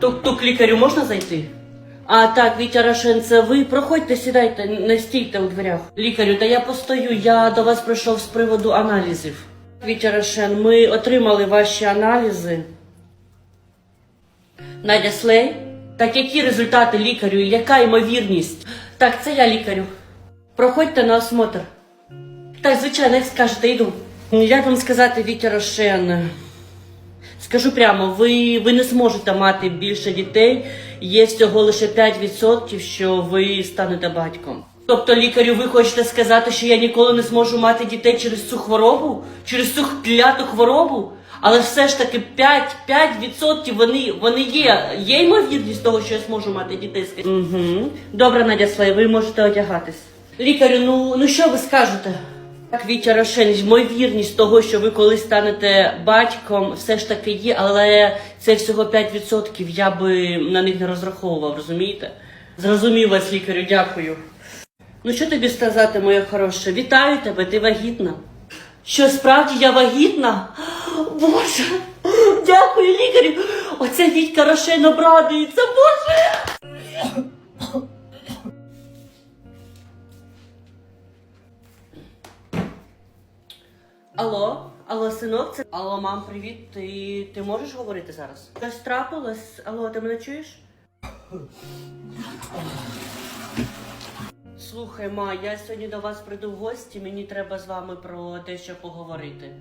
Тук-тук лікарю можна зайти? А так, Вітя Рошен, це ви проходьте, сідайте, не стійте у дверях. Лікарю, та я постою, я до вас прийшов з приводу аналізів. Вітя Рошен, ми отримали ваші аналізи. Надя Слей? Так які результати лікарю? Яка ймовірність? Так, це я лікарю. Проходьте на осмотр. Так, звичайно, як скажете, йду. Як вам сказати, Вітя Рошен? Скажу прямо, ви, ви не зможете мати більше дітей. Є всього лише 5%, що ви станете батьком. Тобто, лікарю, ви хочете сказати, що я ніколи не зможу мати дітей через цю хворобу? Через цю кляту хворобу? Але все ж таки 5, 5% вони, вони є. Є ймовірність того, що я зможу мати дітей. Угу. Добре, Надя Слей, ви можете одягатись. Лікарю, ну, ну що ви скажете? Так, Вітя Рошен, ймовірність того, що ви колись станете батьком, все ж таки є, але це всього 5%. Я би на них не розраховував, розумієте? Зрозумів вас, лікарю, дякую. Ну що тобі сказати, моя хороша? Вітаю тебе, ти вагітна. Що справді я вагітна? Боже, дякую, лікарю. Оце Вітька Рошен обрадується, Боже. Алло, алло, синок, це алло, мам, привіт. Ти, ти можеш говорити зараз? Щось трапилось? Алло, ти мене чуєш? Слухай, ма, я сьогодні до вас прийду в гості, мені треба з вами про дещо поговорити.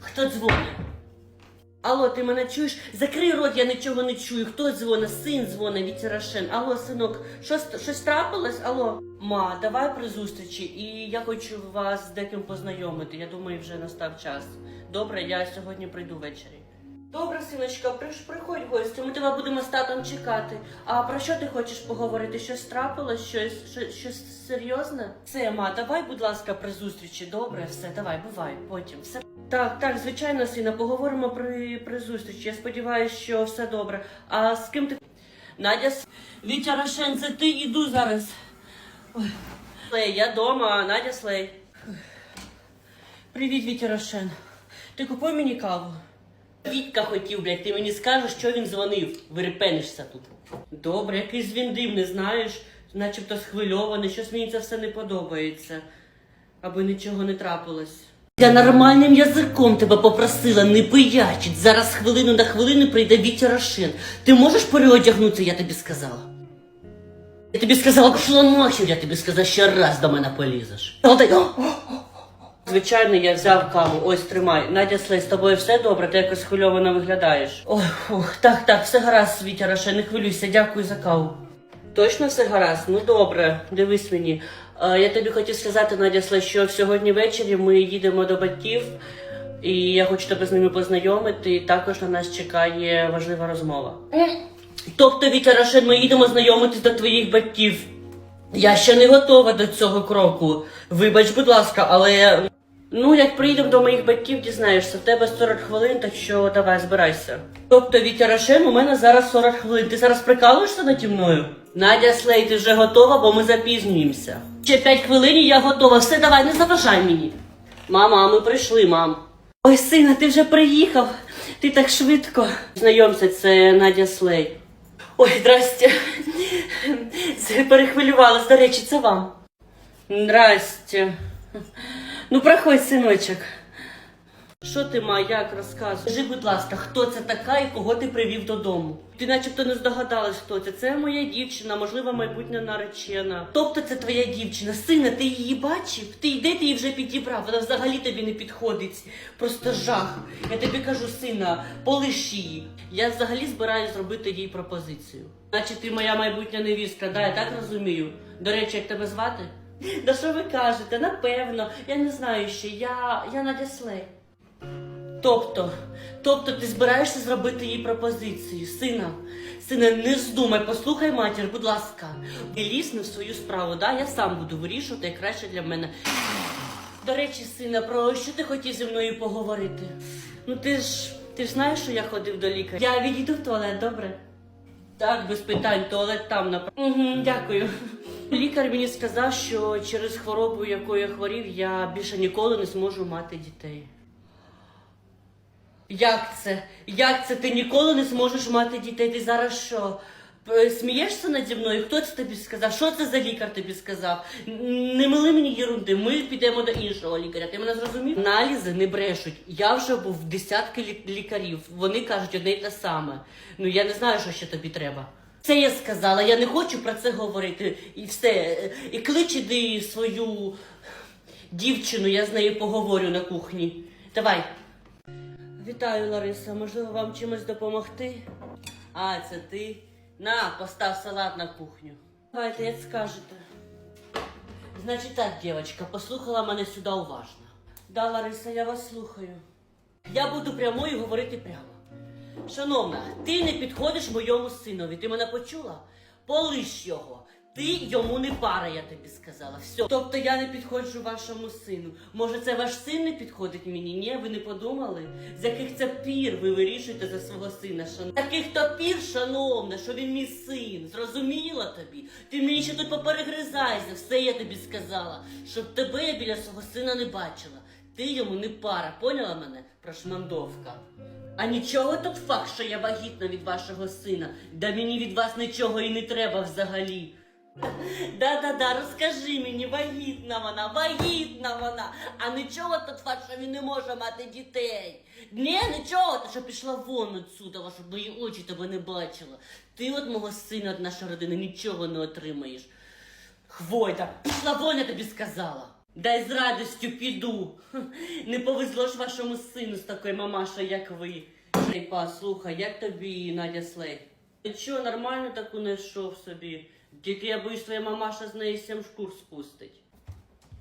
Хто дзвонить? Алло, ти мене чуєш? Закрий рот, я нічого не чую. Хто дзвонить? Син дзвонить, Вітя Рошен. Алло, синок, щось, щось трапилось? Алло? Ма, давай при зустрічі, і я хочу вас з деким познайомити. Я думаю, вже настав час. Добре, я сьогодні прийду ввечері. Добре, синочка, приходь в гості, ми тебе будемо з татом чекати. А про що ти хочеш поговорити? Щось трапилось? Щось, щось, щось серйозне? Все, ма, давай, будь ласка, при зустрічі. Добре, все, давай, бувай, потім. Все. Так, так, звичайно, сина, поговоримо при, при зустрічі. Я сподіваюся, що все добре. А з ким ти. Надя Вітя Рошен, це ти іду зараз. Ой. Слей, я дома, Надя Слей. Привіт, Вітя Рошен. Ти купуй мені каву. Вітька хотів, блядь, ти мені скажеш, що він дзвонив. Вирепенишся тут. Добре, якийсь він дивний, знаєш, начебто схвильований, щось мені це все не подобається. Аби нічого не трапилось. Я нормальним язиком тебе попросила, не пиячить. Зараз хвилину на хвилину прийде Вітя Рошин. Ти можеш переодягнутися, я тобі сказала. Я тобі сказала, пішла нахер, я тобі сказала, ще раз до мене полізеш. Звичайно, я взяв каву. Ось тримай. Надя Слей, з тобою все добре, ти якось хвильовано виглядаєш. Ой, фух, так, так, все гаразд, Вітя Роше, не хвилюйся, дякую за каву. Точно все гаразд? Ну добре, дивись мені. Е, я тобі хотів сказати, Надя що сьогодні ввечері ми їдемо до батьків, і я хочу тебе з ними познайомити. І також на нас чекає важлива розмова. Тобто, Вітя Рошен, ми їдемо знайомитись до твоїх батьків. Я ще не готова до цього кроку. Вибач, будь ласка, але. Ну, як приїдемо до моїх батьків, дізнаєшся, в тебе 40 хвилин, так що давай, збирайся. Тобто, Вітя Рошен, у мене зараз 40 хвилин. Ти зараз прикалуєшся наді мною? Надя Слей, ти вже готова, бо ми запізнюємося. Ще п'ять хвилин і я готова. Все, давай, не заважай мені. Мама, ми прийшли, мам. Ой, сина, ти вже приїхав. Ти так швидко. Знайомся, це Надя Слей. Ой, здрасте. Перехвилювалась. До речі, це вам. Здрасте. Ну, проходь, синочок. Що ти ма, як розказуєш? Скажи, будь ласка, хто це така і кого ти привів додому? Ти начебто не здогадалась, хто це. Це моя дівчина, можливо, майбутня наречена. Тобто це твоя дівчина. Сина, ти її бачив? Ти йде, ти її вже підібрав. Вона взагалі тобі не підходить. Просто жах. Я тобі кажу, сина, полиш її. Я взагалі збираюсь зробити їй пропозицію. Значить, ти моя майбутня невістка, да, я так розумію. До речі, як тебе звати? Да що ви кажете? Напевно, я не знаю ще. Я, я Надя Слей. Тобто, тобто ти збираєшся зробити їй пропозицію, сина. Сина, не здумай, послухай матір, будь ласка. І лізь не в свою справу, да? Я сам буду вирішувати, як краще для мене. До речі, сина, про що ти хотів зі мною поговорити? Ну ти ж ти ж знаєш, що я ходив до лікаря. Я відійду в туалет, добре? Так, без питань, туалет там на угу, дякую. Лікар мені сказав, що через хворобу, якою я хворів, я більше ніколи не зможу мати дітей. Як це? Як це? Ти ніколи не зможеш мати дітей? Ти зараз що? Смієшся наді мною? Хто це тобі сказав? Що це за лікар тобі сказав? Не мили мені єрунди, ми підемо до іншого лікаря. Ти мене зрозумів? Аналізи не брешуть. Я вже був в десятки лікарів. Вони кажуть одне й те саме. Ну я не знаю, що ще тобі треба. Це я сказала, я не хочу про це говорити. І все. І клич іди свою дівчину, я з нею поговорю на кухні. Давай. Вітаю, Лариса. Можливо, вам чимось допомогти? А, це ти. На, постав салат на кухню. Давайте, як скажете. Значить так, дівчинка, послухала мене сюди уважно. Да, Лариса, я вас слухаю. Я буду прямою говорити прямо. Шановна, ти не підходиш моєму синові. Ти мене почула? Полиш його. Ти йому не пара, я тобі сказала. Все. Тобто я не підходжу вашому сину. Може, це ваш син не підходить мені? Ні, ви не подумали? З яких це пір ви вирішуєте за свого сина, шановна? З яких то пір, шановна, що він мій син? Зрозуміла тобі? Ти мені ще тут поперегризайся, все я тобі сказала. Щоб тебе я біля свого сина не бачила. Ти йому не пара, поняла мене? Прошмандовка. А нічого тут факт, що я вагітна від вашого сина. Да мені від вас нічого і не треба взагалі. Да-да-да, розкажи мені, вагітна вона, вагітна вона. А нічого тут що він не може мати дітей. Ні, нічого, ти що пішла вон отсюда, щоб мої очі тебе не бачила. Ти от мого сина, от нашої родини, нічого не отримаєш. Хвойда, пішла вон, я тобі сказала. Дай з радістю піду. Не повезло ж вашому сину з такою мамашою, як ви. Шейпа, слухай, як тобі Надя Слей? Нічого, нормально таку знайшов собі. Тільки я боюсь, твоя мамаша з неї сім шкур спустить.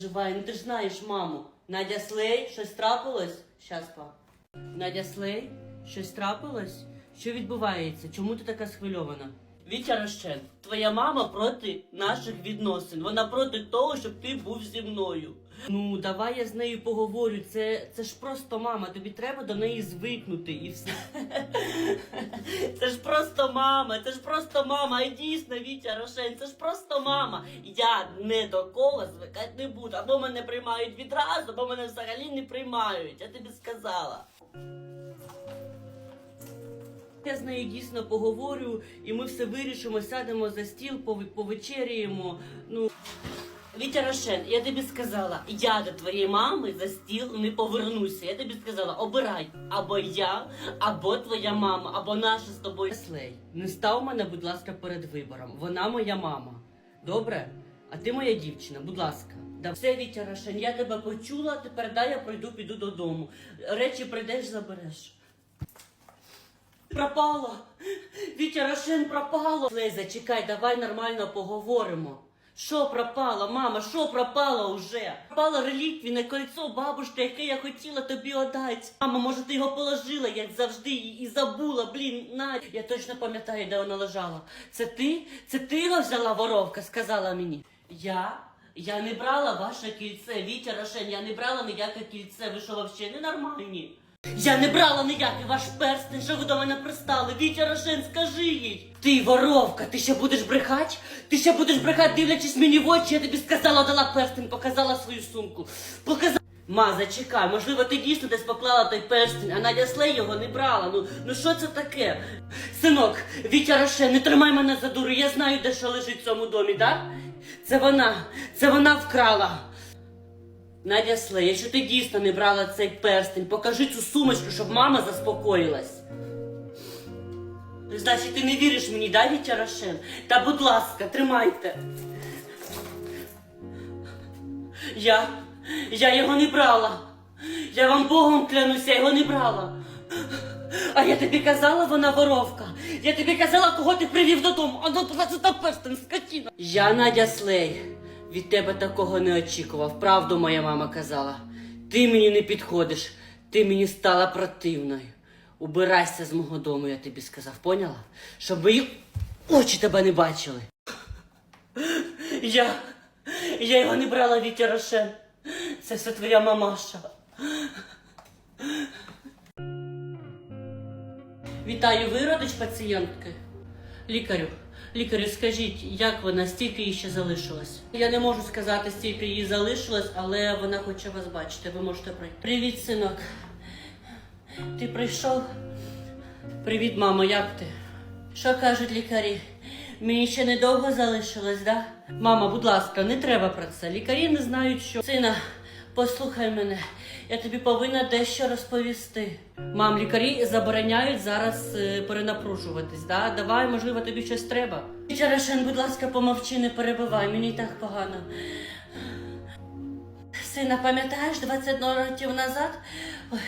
Живай, ну ти ж знаєш маму. Надя Слей, щось трапилось? Щас, па. Надя Слей, щось трапилось? Що відбувається? Чому ти така схвильована? Вітя Рощен, твоя мама проти наших відносин. Вона проти того, щоб ти був зі мною. Ну, давай я з нею поговорю. Це, це ж просто мама. Тобі треба до неї звикнути і все. Це ж просто мама, це ж просто мама. І дійсно, Вітя Рошен, це ж просто мама. Я не до кого звикати не буду. Або мене приймають відразу, або мене взагалі не приймають. Я тобі сказала. Я з нею дійсно поговорю, і ми все вирішимо, сядемо за стіл, повечеряємо. Ну. Вітя Рошен, я тобі сказала, я до твоєї мами за стіл не повернуся. Я тобі сказала, обирай або я, або твоя мама, або наша з тобою. Слей, не став мене, будь ласка, перед вибором. Вона моя мама. Добре? А ти моя дівчина, будь ласка. Да все, Вітя Рошен, я тебе почула, тепер дай я пройду, піду додому. Речі прийдеш, забереш. Пропало! Вітя Рошен пропало! Леза, чекай, давай нормально поговоримо. Що пропало, мама, що пропало вже? Пропало реліквійне кольцо бабушки, яке я хотіла тобі отдати. Мама, може ти його положила, як завжди, і забула, блін, на. Я точно пам'ятаю, де воно лежало. Це ти? Це ти його взяла воровка, сказала мені. Я? Я не брала ваше кільце, Вітя Рошен, я не брала ніяке кільце. Ви що, взагалі ненормальні? Я не брала ніякий ваш перстень, що ви до мене пристали. Вітя Рошен, скажи їй. Ти воровка, ти ще будеш брехать? Ти ще будеш брехать, дивлячись мені в очі, я тобі сказала, дала перстень, показала свою сумку. Показала. Ма, зачекай, можливо, ти дійсно десь поклала той перстень, а Надя Слей його не брала. Ну, ну що це таке? Синок, Вітя Рошен, не тримай мене за дуру, я знаю, де що лежить в цьому домі, так? Це вона, це вона вкрала. Надя Слей, якщо ти дійсно не брала цей перстень, покажи цю сумочку, щоб мама заспокоїлась. Значить, ти не віриш мені, да, Вітя Рошен? Та будь ласка, тримайте. Я. Я його не брала. Я вам Богом клянуся, я його не брала. А я тобі казала, вона воровка. Я тобі казала, кого ти привів додому. А ну це перстень, скотіна. Я Надя Слей. Від тебе такого не очікував. Правду моя мама казала. Ти мені не підходиш, ти мені стала противною. Убирайся з мого дому, я тобі сказав, поняла? Щоб мої очі тебе не бачили. Я. Я його не брала Вітя Рошен. Це все твоя мамаша. Вітаю, ви родич пацієнтки? Лікарю, лікарю, скажіть, як вона, стільки їй ще залишилось? Я не можу сказати, стільки їй залишилось, але вона хоче вас бачити. Ви можете пройти. Привіт, синок. ти прийшов? Привіт, мамо, як ти? Що кажуть лікарі? Мені ще недовго залишилось, да? Мама, будь ласка, не треба про це. Лікарі не знають, що. Сина, послухай мене, я тобі повинна дещо розповісти. Мам, лікарі забороняють зараз е, перенапружуватись, да? Давай, можливо, тобі щось треба. Черешен, будь ласка, помовчи, не перебивай, мені і так погано. Сина, пам'ятаєш, 21 років назад ой,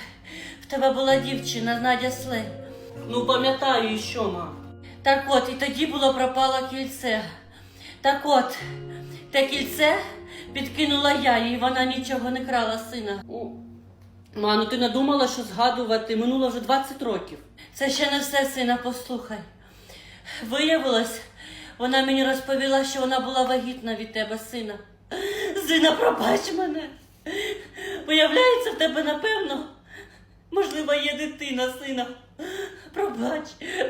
в тебе була дівчина Надя Слей. Ну, пам'ятаю, і що, мам? Так от, і тоді було пропало кільце. Так от, те кільце підкинула я, і вона нічого не крала сина. Ма, ну ти надумала, що згадувати минуло вже 20 років. Це ще не все, сина, послухай. Виявилось, вона мені розповіла, що вона була вагітна від тебе, сина. Сина, пробач мене. Виявляється, в тебе, напевно, можливо, є дитина, сина. Пробач,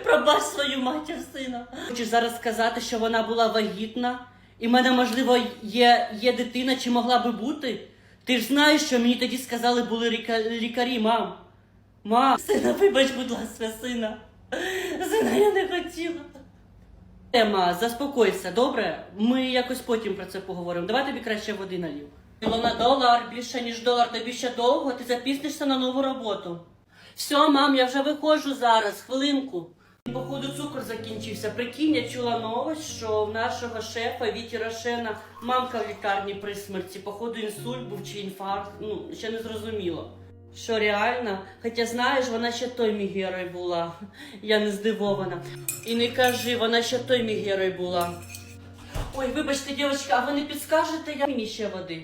пробач свою матір, сина. Хочеш зараз сказати, що вона була вагітна, і в мене, можливо, є, є дитина, чи могла би бути? Ти ж знаєш, що мені тоді сказали були ліка- лікарі, мам. Мам, сина, вибач, будь ласка, сина. Сина, я не хотіла. Ема, заспокойся, добре? Ми якось потім про це поговоримо. Давай тобі краще води налів. на долар, більше ніж долар, тобі ще довго, ти запізнишся на нову роботу. Все, мам, я вже виходжу зараз, хвилинку. Походу, цукор закінчився. Прикинь, я чула новость, що в нашого шефа Віті Рошена мамка в лікарні при смерті. Походу, інсульт був чи інфаркт. Ну, ще не зрозуміло. Що реально? Хоча знаєш, вона ще той мій герой була. Я не здивована. І не кажи, вона ще той мій герой була. Ой, вибачте, дівчатка, а ви не підскажете я мені ще води?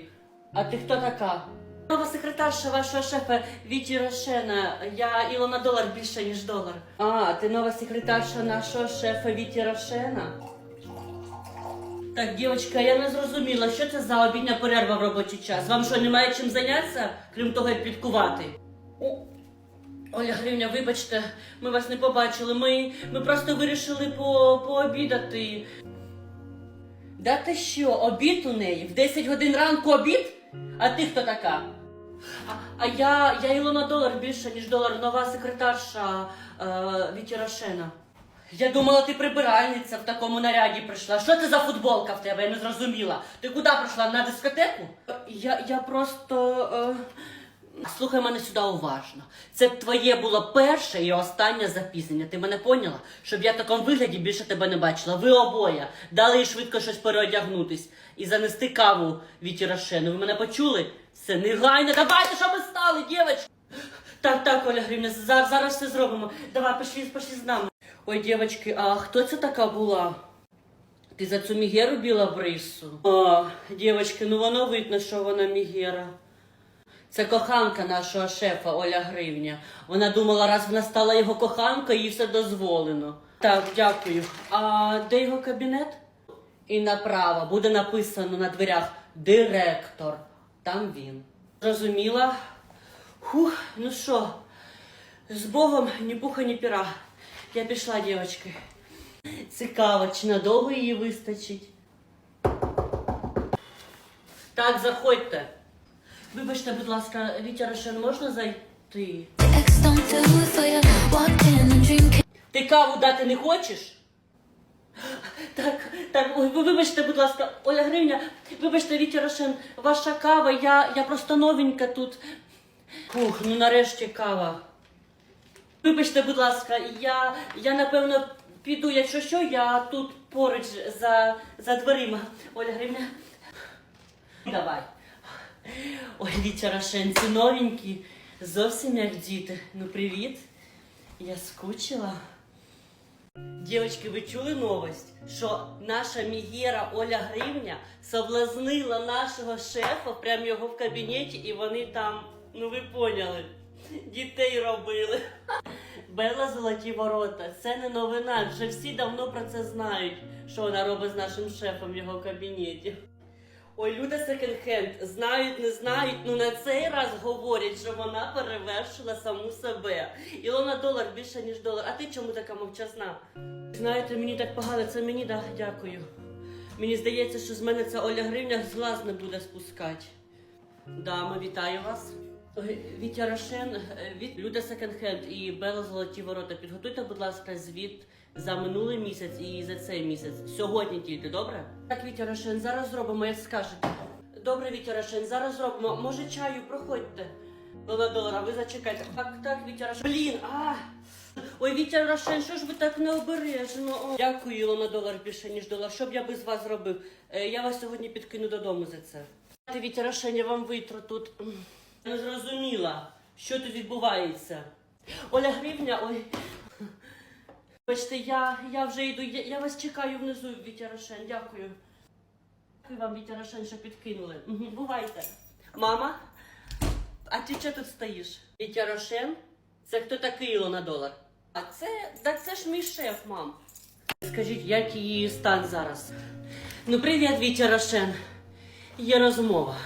А ти хто така? Нова секретарша вашого шефа Віті Рошена. Я Ілона долар більше, ніж долар. А, ти нова секретарша нашого шефа Віті Рошена? Так, дівчатка, я не зрозуміла, що це за обідня перерва в робочий час. Вам що, немає чим зайнятися, крім того, як підкувати? О, Оля Гривня, вибачте, ми вас не побачили. Ми, ми просто вирішили по, пообідати. Да ти що, обід у неї? В 10 годин ранку обід? А ти хто така? А, а я, я Ілона долар більше, ніж долар, нова секретарша е, Вітірашена. Я думала, ти прибиральниця в такому наряді прийшла. Що це за футболка в тебе? Я не зрозуміла. Ти куди прийшла? На дискотеку? Я, я просто. Е... Слухай мене сюди уважно. Це твоє було перше і останнє запізнення. Ти мене поняла? Щоб я в такому вигляді більше тебе не бачила. Ви обоє дали їй швидко щось переодягнутись і занести каву Віті Рошену. Ви мене почули? Все негайно. Давайте, що ми стали, дівчатки? Так, так, Оля Грівня, зараз, зараз все зробимо. Давай, пошли, пошли з нами. Ой, дівчатки, а хто це така була? Ти за цю Мігеру біла брису? О, дівчатки, ну воно видно, що вона Мігера. Це коханка нашого шефа Оля Гривня. Вона думала, раз вона стала його коханкою, їй все дозволено. Так, дякую. А де його кабінет? І направо буде написано на дверях директор. Там він. Зрозуміла? Хух, ну що, з Богом ні пуха, ні піра. Я пішла, дівчатки. Цікаво, чи надовго її вистачить. Так, заходьте. Вибачте, будь ласка, Вітя Рошен, можна зайти? Ти каву дати не хочеш? Так, так, вибачте, будь ласка, Оля Гривня, вибачте, Вітя Рошен, ваша кава, я, я просто новенька тут. Фух, ну нарешті кава. Вибачте, будь ласка, я, я напевно піду, якщо що, я тут поруч за, за дверима. Оля Гривня. Давай. Ой, Рошен, новенькі, зовсім як діти. Ну, привіт. Я скучила. Дівчатки, ви чули новость, що наша Мігера Оля Гривня соблазнила нашого шефа прямо його в кабінеті, і вони там, ну ви поняли, дітей робили. Бела золоті ворота. Це не новина. Вже всі давно про це знають, що вона робить з нашим шефом в його кабінеті. Ой, люди секонд-хенд, знають, не знають, ну на цей раз говорять, що вона перевершила саму себе. Ілона долар більше, ніж долар. А ти чому така мовчазна? Знаєте, мені так погано, це мені да, дякую. Мені здається, що з мене ця Оля Гривня з не буде спускати. Дама, вітаю вас. Ой, Вітя Рошен, е, від Люда Секонд-хенд і Бела Золоті Ворота. Підготуйте, будь ласка, звіт за минулий місяць і за цей місяць. Сьогодні тільки, добре? Так, Вітя Рошен, зараз зробимо, як скажете. Добре, Вітя Рошен, зараз зробимо. Може, чаю, проходьте. Лона долара, ви зачекайте. Так, так, Вітя Рошен. Блін, а! Ой, Вітя Рошен, що ж ви так необережно? О. Дякую, Ілона долар більше, ніж долар. Що б я без вас зробив? Е, я вас сьогодні підкину додому за це. Вітя Рошен, я вам витру тут. Не зрозуміла, що тут відбувається. Оля Гривня, ой. Бачите, я, я вже йду, я, я вас чекаю внизу, Вітя Рошен, дякую. Дякую вам, Вітя Рошен, що підкинули. Мгм, Бувайте. Мама, а ти що тут стоїш? Вітя Рошен? Це хто такий Ілона долар? А це, так це ж мій шеф, мам. Скажіть, як її стан зараз? Ну, привіт, Вітя Рошен. Є розмова.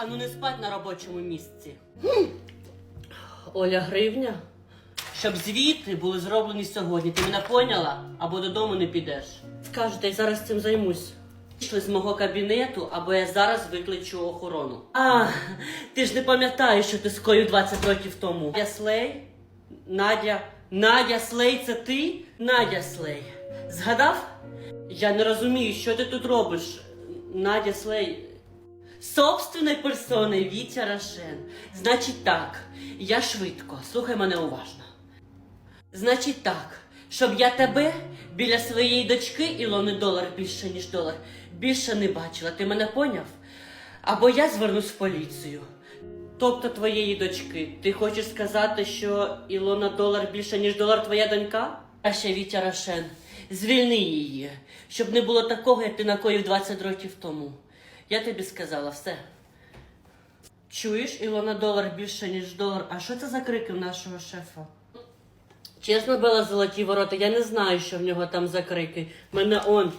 А ну не спать на робочому місці. Оля Гривня. Щоб звіти були зроблені сьогодні. Ти мене поняла? Або додому не підеш. Скажете, я зараз цим займусь. Пішли з мого кабінету, або я зараз викличу охорону. А, ти ж не пам'ятаєш, що ти скоїв 20 років тому. Я Слей? Надя. Надя Слей, це ти? Надя Слей. Згадав? Я не розумію, що ти тут робиш. Надя Слей. Собственної персони Вітя Рашен. Значить так, я швидко, слухай мене уважно. Значить так, щоб я тебе біля своєї дочки Ілони долар більше, ніж долар, більше не бачила. Ти мене поняв? Або я звернусь в поліцію. Тобто твоєї дочки. Ти хочеш сказати, що Ілона долар більше, ніж долар твоя донька? А ще Вітя Рашен, звільни її, щоб не було такого, як ти накоїв 20 років тому. Я тобі сказала все. Чуєш, Ілона долар більше, ніж долар. А що це за крики в нашого шефа? Чесно, Бела золоті ворота, я не знаю, що в нього там за крики. Мене он,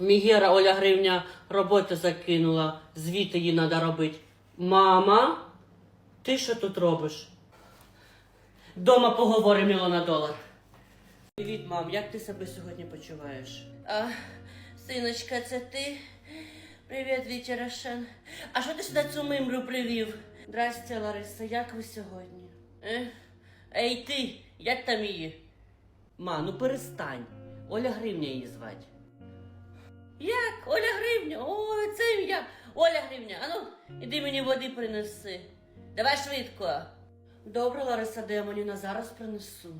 Мігера Оля Гривня роботу закинула, звіти їй треба робити. Мама, ти що тут робиш? Дома поговоримо, Ілона долар. Привіт, мам, як ти себе сьогодні почуваєш? А, синочка, це ти? Привіт, Вітя А що ти сюди цю мимру привів? Здрасте, Лариса, як ви сьогодні? Е? Ей ти, як там її? Ма, ну перестань. Оля Гривня її звать. Як? Оля Гривня? О, це ім'я. Оля Гривня, ану, іди мені води принеси. Давай швидко. Добре, Лариса Демонівна, зараз принесу.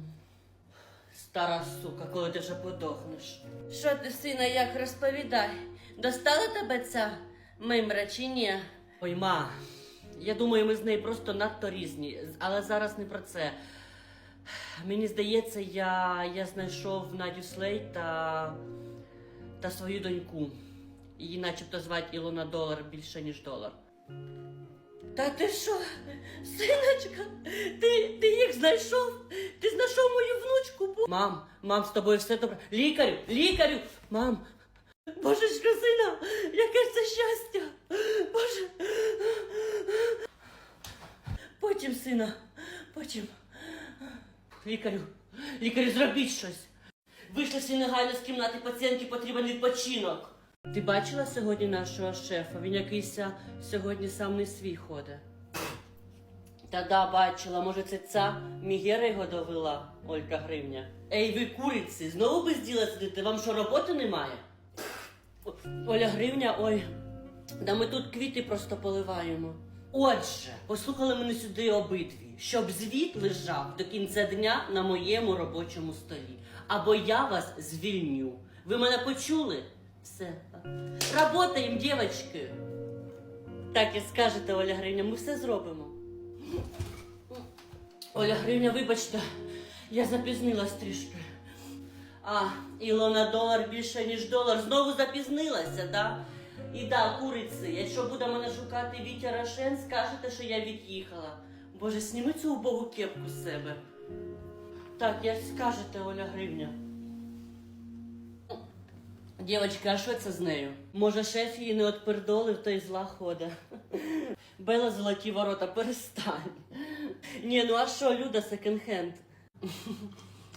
Стара сука, коли ти вже подохнеш. Що ти, сина, як розповідай? Достала тебе ця мимра чи ні? Ой, ма, я думаю, ми з нею просто надто різні, але зараз не про це. Мені здається, я, я знайшов Надю Слей та, та свою доньку. Її начебто звати Ілона Долар більше, ніж долар. Та ти що, синочка, ти, ти їх знайшов? Ти знайшов мою внучку? Мам, мам, з тобою все добре. Лікарю, лікарю, мам. Божечко, сина, яке ж це щастя. Боже. Потім, сина, потім. Лікарю, лікарю, зробіть щось. Вийшли всі негайно з кімнати пацієнтки потрібен відпочинок. Ти бачила сьогодні нашого шефа? Він якийсь сьогодні сам не свій ходить. Та да, бачила, може це ця Мігера його довела, Олька Гривня. Ей, ви куриці, знову без діла сидите, вам що роботи немає? Оля Гривня, ой, да ми тут квіти просто поливаємо. Отже, послухали мене сюди обидві, щоб звіт лежав до кінця дня на моєму робочому столі. Або я вас звільню. Ви мене почули? Все. Работаємо, дівчатки. Так, як скажете, Оля Гривня, ми все зробимо. Оля Гривня, вибачте, я запізнилась трішки. А, Ілона долар більше, ніж долар. Знову запізнилася, да? І да, куриці, якщо буде мене шукати Вітя Рошен, скажете, що я від'їхала. Боже, сніми цю убогу кепку з себе. Так, як скажете, Оля Гривня. Дівочка, а що це з нею? Може, шеф її не отпердолив, то й зла хода. Бела золоті ворота, перестань. Ні, ну а що, Люда секонд-хенд?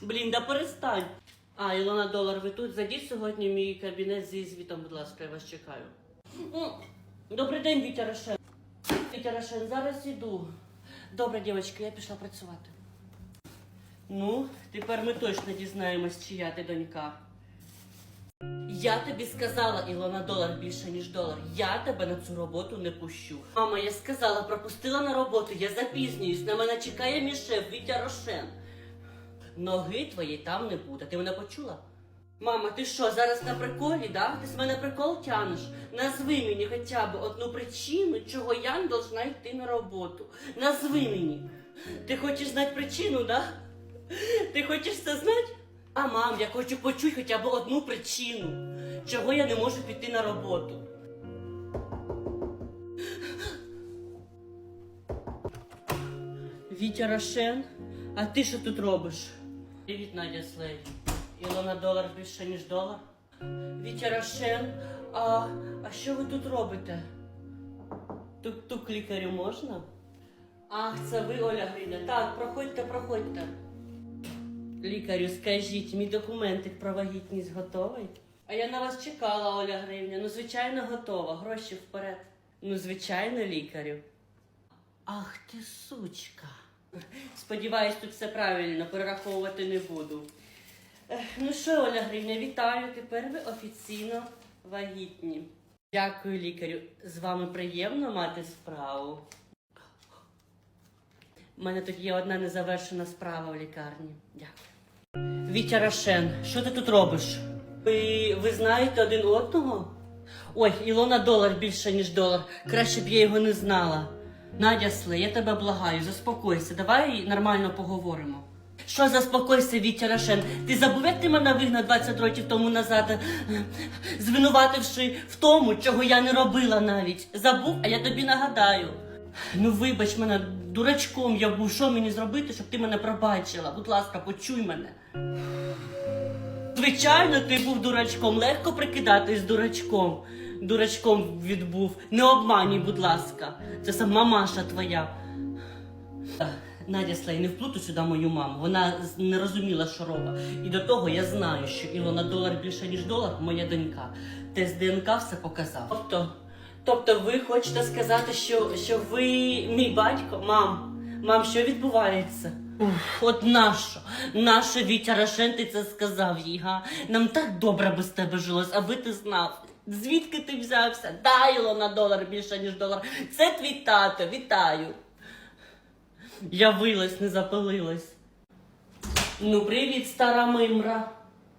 Блін, да перестань. А, Ілона Долар, ви тут зайдіть сьогодні в мій кабінет зі звітом, будь ласка, я вас чекаю. Добрий день, Вітя Рошен. Вітя Рошен, зараз іду. Добре, дівчатка, я пішла працювати. Ну, тепер ми точно дізнаємось, чия ти донька. Я тобі сказала, Ілона, долар більше, ніж долар. Я тебе на цю роботу не пущу. Мама, я сказала, пропустила на роботу, я запізнююсь, на мене чекає мій шеф Вітя Рошен. Ноги твої там не буде. Ти мене почула? Мама, ти що, зараз на приколі, да? Ти з мене прикол тянеш? Назви мені хоча б одну причину, чого я не должна йти на роботу. Назви мені. Ти хочеш знати причину, да? Ти хочеш це знати? А мам, я хочу почути хоча б одну причину, чого я не можу піти на роботу. Вітя Рошен, а ти що тут робиш? Привіт, Надя Слей. Ілона долар більше, ніж долар. Вітя Рошен, а, а що ви тут робите? Тук-тук лікарю можна? Ах, це ви, Оля Грина. Так, проходьте, проходьте. Лікарю, скажіть, мій документик про вагітність готовий? А я на вас чекала, Оля Гривня. Ну, звичайно, готова. Гроші вперед. Ну, звичайно, лікарю. Ах ти сучка. Сподіваюсь, тут все правильно, перераховувати не буду. Ну що, Оля Гривня, вітаю. Тепер ви офіційно вагітні. Дякую, лікарю. З вами приємно мати справу. У мене тут є одна незавершена справа в лікарні. Дякую. Вітя Рошен, що ти тут робиш? Ви, ви знаєте один одного? Ой, Ілона долар більше, ніж долар. Краще б я його не знала. Надя Сле, я тебе благаю, заспокойся, давай нормально поговоримо. Що заспокойся, Вітя Рошен? Ти забув, як ти мене вигнав 20 років тому назад, звинувативши в тому, чого я не робила навіть. Забув, а я тобі нагадаю. Ну вибач мене, дурачком я був. Що мені зробити, щоб ти мене пробачила? Будь ласка, почуй мене. Звичайно, ти був дурачком. Легко прикидатись дурачком. Дурачком відбув. Не обманюй, будь ласка. Це сама Маша твоя. Надя Слей, не вплутуй сюди мою маму. Вона не розуміла, що робить. І до того я знаю, що Ілона долар більше, ніж долар, моя донька. Тест ДНК все показав. Тобто, тобто ви хочете сказати, що, що ви мій батько? Мам, мам, що відбувається? Уф, от нащо? Нащо Вітя Рошен ти це сказав їй, га? Нам так добре без тебе жилось, аби ти знав. Звідки ти взявся? Дай Ілона долар більше, ніж долар. Це твій тато, вітаю. Явилась, не запилилась. Ну, привіт, стара мимра.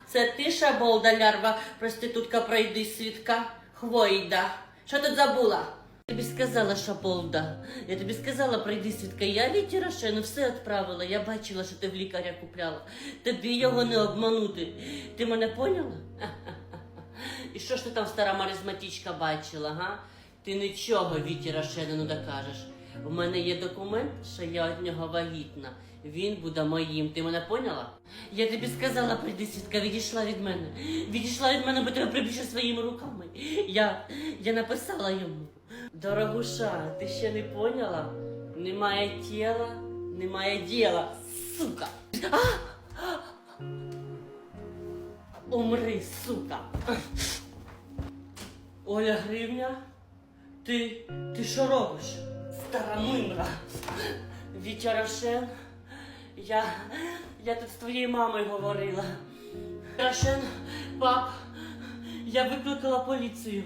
Це ти, шаболда лярва, проститутка, пройди свідка, хвойда. Що тут забула? Я тобі сказала, шаболда. Я тобі сказала, прийди свідка. Я Віті Рошену все відправила. Я бачила, що ти в лікаря купляла. Тобі його не обманути. Ти мене поняла? І що ж ти там стара маризматичка бачила, га? Ти нічого Віті Рошену не докажеш. У мене є документ, що я від нього вагітна. Він буде моїм. Ти мене поняла? Я тобі сказала, прийди свідка, відійшла від мене. Відійшла від мене, бо тебе прибільше своїми руками. Я, я написала йому. Дорогуша, ти ще не поняла? Немає тіла, немає діла. Сука. А! Умри, сука. Оля Гривня, ти, ти що робиш? Стара мимра. Вітя Рошен, я, я тут з твоєю мамою говорила. Рошен, пап, я викликала поліцію.